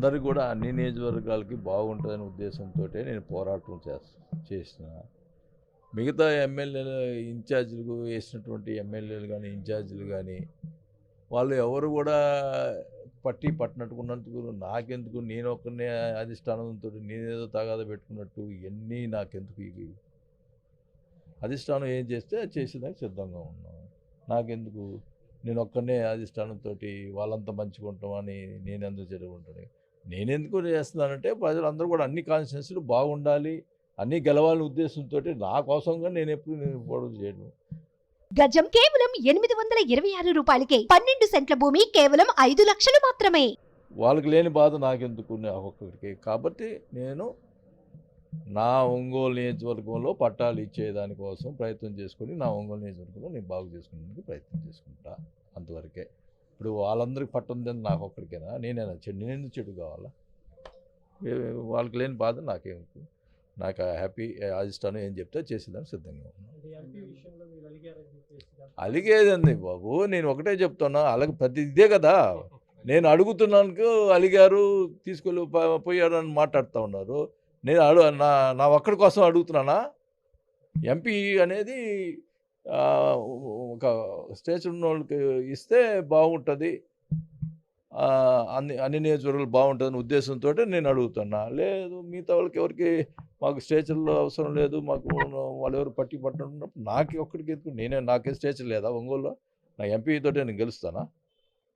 అందరూ కూడా అన్ని నియోజకవర్గాలకి బాగుంటుందనే ఉద్దేశంతో నేను పోరాటం చేస్తా చేసిన. మిగతా ఎమ్మెల్యేలు ఇన్ఛార్జీలు వేసినటువంటి ఎమ్మెల్యేలు కానీ ఇన్ఛార్జీలు కానీ వాళ్ళు ఎవరు కూడా పట్టి పట్టినట్టుకున్నందుకు నాకెందుకు? నేను ఒక్కనే అధిష్టానంతో నేనేదో తగాద పెట్టుకున్నట్టు ఇవన్నీ నాకెందుకు ఇవి? అధిష్టానం ఏం చేస్తే అది చేసేదానికి సిద్ధంగా ఉన్నాను నాకెందుకు? నేను ఒక్కనే అధిష్టానంతో వాళ్ళంతా మంచిగా ఉంటామని నేను ఎందుకు చెడుకుంటాను నేనెందుకు చేస్తున్నానంటే ప్రజలందరూ కూడా అన్ని కాన్స్టిట్యున్సీలు బాగుండాలి అన్నీ గెలవాలనే ఉద్దేశంతో నా కోసంగా నేను ఎప్పుడు నేను పోవడం చేయను. గజం కేవలం ఎనిమిది వందల ఇరవై ఆరు రూపాయలకే పన్నెండు సెంట్ల భూమి కేవలం ఐదు లక్షలు మాత్రమే. వాళ్ళకి లేని బాధ నాకెందుకు ఒక్కొక్కరికి కాబట్టి నేను నా ఒంగోలు నియోజకవర్గంలో పట్టాలు ఇచ్చేదానికోసం ప్రయత్నం చేసుకొని నా ఒంగోలు నియోజకవర్గంలో నేను బాగు చేసుకునేందుకు ప్రయత్నం చేసుకుంటా అంతవరకే. ఇప్పుడు వాళ్ళందరికీ పట్టుంది నాకు ఒక్కడికేనా? నేనేనా చెడు? నేనెందుకు చెడు కావాలా? వాళ్ళకి లేని బాధ నాకేమిటి నాకు హ్యాపీ అధిష్టానం ఏం చెప్తే చేసేదానికి సిద్ధంగా ఉన్నాను అలిగేదండి బాబు. నేను ఒకటే చెప్తున్నా అలాగే ప్రతి ఇదే కదా. నేను అడుగుతున్నాను అలిగారు తీసుకెళ్ళి పోయారు అని మాట్లాడుతూ ఉన్నారు. నేను అడు నా నా ఒక్కడి కోసం అడుగుతున్నానా? ఎంపీ అనేది ఒక స్టేజ్ ఉన్న వాళ్ళకి ఇస్తే బాగుంటుంది అన్ని అన్ని నియోజకవర్గాలు బాగుంటుందని ఉద్దేశంతో నేను అడుగుతున్నా. లేదు మిగతా వాళ్ళకి ఎవరికి మాకు స్టేచర్లో అవసరం లేదు మాకు వాళ్ళు ఎవరు పట్టి పట్టున్నప్పుడు నాకు ఒక్కడికి ఎందుకు? నేనే నాకే స్టేచర్ లేదా ఒంగోలులో? నా ఎంపీ తోటే నేను గెలుస్తానా?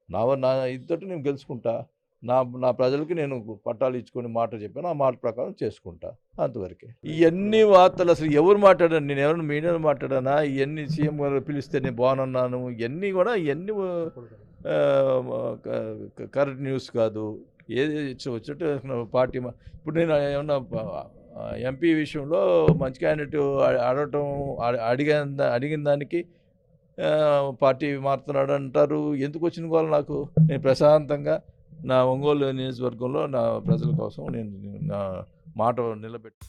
నా నా ఇదితోటి నేను గెలుచుకుంటా? నా నా ప్రజలకి నేను పట్టాలు ఇచ్చుకొని మాట చెప్పాను. ఆ మాట ప్రకారం చేసుకుంటా అంతవరకే. ఇవన్నీ వార్తలు అసలు ఎవరు మాట్లాడాను నేను ఎవరిని మీడియాలో మాట్లాడానా? ఇవన్నీ సీఎం గారు పిలిస్తే నేను బాగున్నాను. ఇవన్నీ కూడా ఇవన్నీ కరెక్ట్ న్యూస్ కాదు. ఏది వచ్చేట్టు పార్టీ ఇప్పుడు నేను ఏమన్నా ఎంపీ విషయంలో మంచి క్యాండిడేట్ అడగటం అడి- అడిగిన అడిగిన దానికి పార్టీ మారుతున్నాడు అంటారు ఎందుకు వచ్చిన వాళ్ళు నాకు? నేను ప్రశాంతంగా నా ఒంగోలు నియోజకవర్గంలో నా ప్రజల కోసం నేను నా మాట నిలబెట్టి